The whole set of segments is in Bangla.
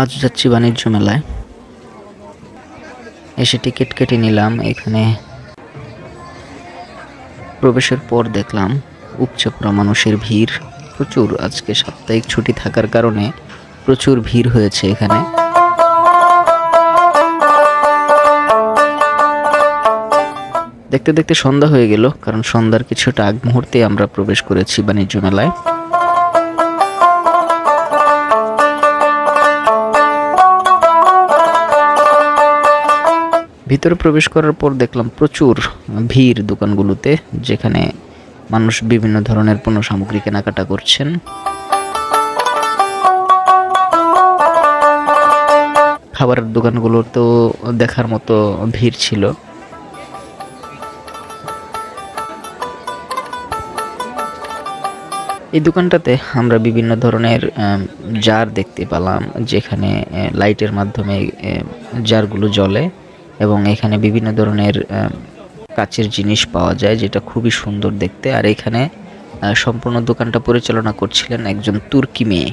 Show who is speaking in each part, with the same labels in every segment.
Speaker 1: আজ যাচ্ছি বাণিজ্য মেলায়। এসে টিকিট কেটে নিলাম, এখানে প্রবেশের পর দেখলাম উপচে পড়া মানুষের ভিড়। প্রচুর, আজকে সাপ্তাহিক ছুটি থাকার কারণে প্রচুর ভিড় হয়েছে এখানে। দেখতে দেখতে সন্ধ্যা হয়ে গেল, কারণ সন্ধ্যার কিছুটা আগ মুহূর্তে আমরা প্রবেশ করেছি বাণিজ্য মেলায়। ভিতরে প্রবেশ করার পর দেখলাম প্রচুর ভিড় দোকানগুলোতে, যেখানে মানুষ বিভিন্ন ধরনের পণ্য সামগ্রী কেনাকাটা করছেন। খাবারের দোকানগুলো তো দেখার মতো ভিড় ছিল। এই দোকানটাতে আমরা বিভিন্ন ধরনের জার দেখতে পেলাম, যেখানে লাইটের মাধ্যমে জারগুলো জ্বলে। এবং এখানে বিভিন্ন ধরনের কাচের জিনিস পাওয়া যায় যেটা খুবই সুন্দর দেখতে। আর এখানে সম্পূর্ণ দোকানটা পরিচালনা করছিলেন একজন তুর্কি মেয়ে।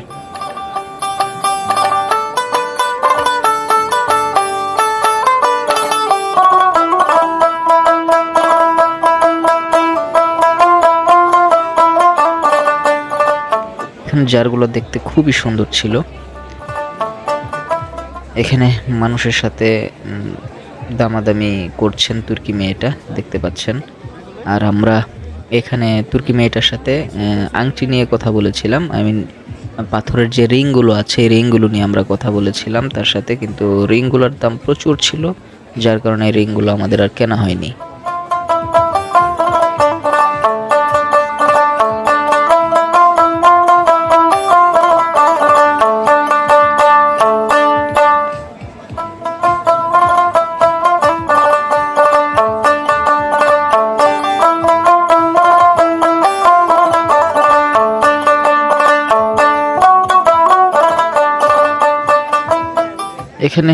Speaker 1: জারগুলো দেখতে খুবই সুন্দর ছিল। এখানে মানুষের সাথে দামাদামি করছেন তুর্কি মেয়েটা, দেখতে পাচ্ছেন। আর আমরা এখানে তুর্কি মেয়েটার সাথে আংটি নিয়ে কথা বলেছিলাম। আই মিন পাথরের যে রিংগুলো আছে, এই রিংগুলো নিয়ে আমরা কথা বলেছিলাম তার সাথে, কিন্তু রিংগুলোর দাম প্রচুর ছিল, যার কারণে রিংগুলো আমাদের আর কেনা হয়নি। এখানে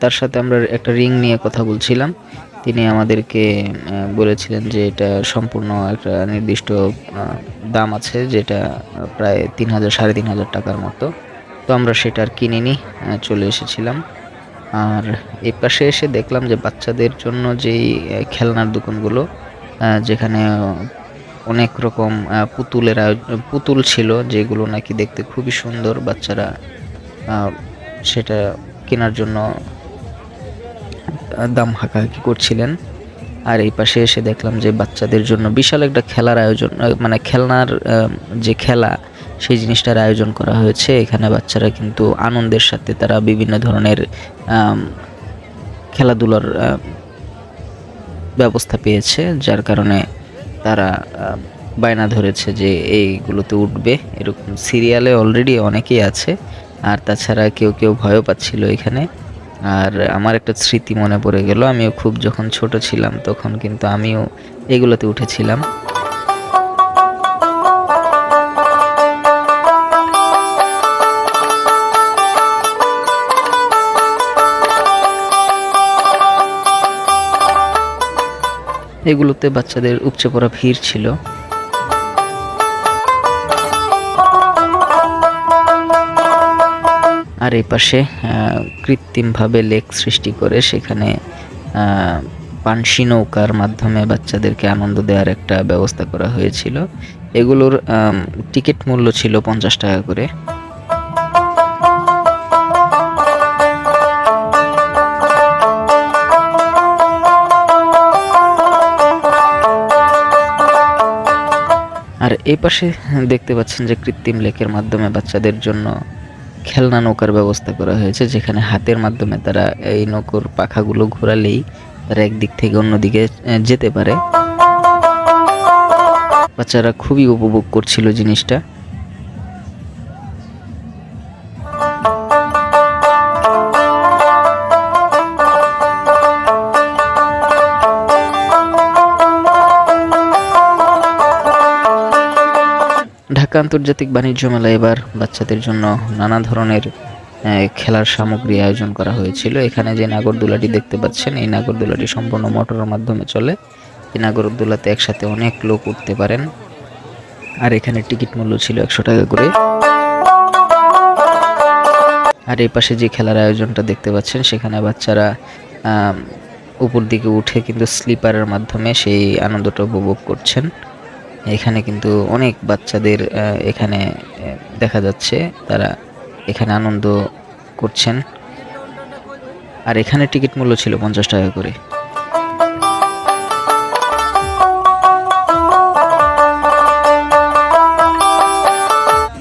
Speaker 1: তার সাথে আমরা একটা রিং নিয়ে কথা বলছিলাম। তিনি আমাদেরকে বলেছিলেন যে এটা সম্পূর্ণ একটা নির্দিষ্ট দাম আছে যেটা প্রায় তিন হাজার, সাড়ে তিন হাজার টাকার মতো। তো আমরা সেটা আর কিনিনি চলে এসেছিলাম। আর এই পাশে এসে দেখলাম যে বাচ্চাদের জন্য যেই খেলনার দোকানগুলো যেখানে অনেক রকম পুতুলের পুতুল ছিল যেগুলো নাকি দেখতে খুবই সুন্দর বাচ্চারা সেটা কেনার জন্য দাম হাঁকাহাঁকি করছিলেন। আর এই পাশে এসে দেখলাম যে বাচ্চাদের জন্য বিশাল একটা খেলার আয়োজন মানে খেলনার যে খেলা, সেই জিনিসটার আয়োজন করা হয়েছে। এখানে বাচ্চারা কিন্তু আনন্দের সাথে তারা বিভিন্ন ধরনের খেলাধুলার ব্যবস্থা পেয়েছে, যার কারণে তারা বায়না ধরেছে যে এইগুলোতে উঠবে। এরকম সিরিয়ালে অলরেডি অনেকেই আছে। আর তাছাড়া কেউ কেউ ভয়ও পাচ্ছিল এখানে। আর আমার একটা স্মৃতি মনে পড়ে গেল, আমিও খুব যখন ছোট ছিলাম তখন কিন্তু আমিও এগুলোতে উঠেছিলাম। এগুলোতে বাচ্চাদের উপচে পড়া ভিড় ছিল। আর এই পাশে কৃত্রিমভাবে লেক সৃষ্টি করে সেখানে পানসি নৌকার মাধ্যমে বাচ্চাদেরকে আনন্দ দেওয়ার একটা ব্যবস্থা করা হয়েছিল। এগুলোর টিকিট মূল্য ছিল পঞ্চাশ টাকা করে। আর এই পাশে দেখতে পাচ্ছেন যে কৃত্রিম লেকের মাধ্যমে বাচ্চাদের জন্য খেলনা নৌকার ব্যবস্থা করা হয়েছে, যেখানে হাতের মাধ্যমে তারা এই নৌকোর পাখাগুলো ঘোরালেই তারা একদিক থেকে অন্যদিকে যেতে পারে। বাচ্চারা খুবই উপভোগ করছিল জিনিসটা। ঢাকা আন্তর্জাতিক বাণিজ্য মেলা এবার বাচ্চাদের জন্য নানা ধরনের খেলার সামগ্রী আয়োজন করা হয়েছিল। এখানে যে নাগরদোলাটি দেখতে পাচ্ছেন, এই নাগরদোলাটি সম্পূর্ণ মোটরের মাধ্যমে চলে। এই নাগরদোলাতে একসাথে অনেক লোক উঠতে পারেন। আর এখানে টিকিট মূল্য ছিল একশো টাকা করে। আর এই পাশে যে খেলার আয়োজনটা দেখতে পাচ্ছেন, সেখানে বাচ্চারা উপর দিকে উঠে কিন্তু স্লিপারের মাধ্যমে সেই আনন্দটা উপভোগ করছেন। এখানে কিন্তু অনেক বাচ্চাদের এখানে দেখা যাচ্ছে তারা এখানে আনন্দ করছেন। আর এখানে টিকিট মূল্য ছিল পঞ্চাশ টাকা করে।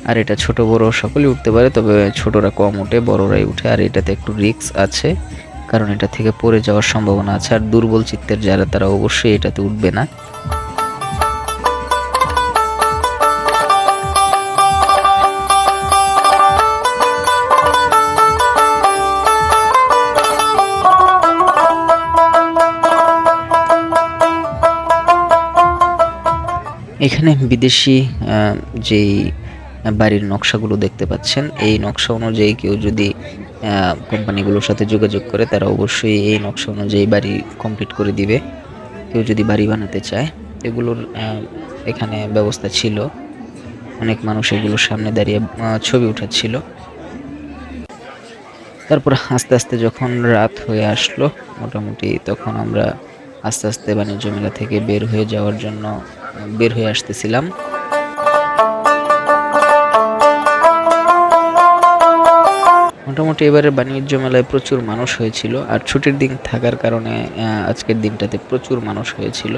Speaker 1: আর এটা ছোট বড় সকলেই উঠতে পারে, তবে ছোটরা কম উঠে, বড়রাই উঠে। আর এটাতে একটু রিস্ক আছে, কারণ এটা থেকে পড়ে যাওয়ার সম্ভাবনা আছে। আর দুর্বল চিত্তের যারা, তারা অবশ্যই এটাতে উঠবে না। এখানে বিদেশি যেই বাড়ির নকশাগুলো দেখতে পাচ্ছেন, এই নকশা অনুযায়ী কেউ যদি কোম্পানিগুলোর সাথে যোগাযোগ করে, তারা অবশ্যই এই নকশা অনুযায়ী বাড়ি কমপ্লিট করে দিবে। কেউ যদি বাড়ি বানাতে চায়, এগুলোর এখানে ব্যবস্থা ছিল। অনেক মানুষ এগুলোর সামনে দাঁড়িয়ে ছবি উঠাচ্ছিল। তারপর আস্তে আস্তে যখন রাত হয়ে আসলো, মোটামুটি তখন আমরা আস্তে আস্তে বাণিজ্য মেলা থেকে বের হয়ে যাওয়ার জন্য বের হয়ে আসতেছিলাম। মোটামুটি এবারে বাণিজ্য মেলায় প্রচুর মানুষ হয়েছিল, আর ছুটির দিন থাকার কারণে আজকের দিনটাতে প্রচুর মানুষ হয়েছিল।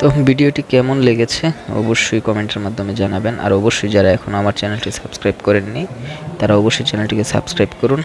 Speaker 1: তো ভিডিওটি কেমন লেগেছে অবশ্যই কমেন্টের মাধ্যমে জানাবেন। আর অবশ্যই যারা এখন আমার চ্যানেলটি সাবস্ক্রাইব করেননি, তারা অবশ্যই চ্যানেলটিকে সাবস্ক্রাইব করুন।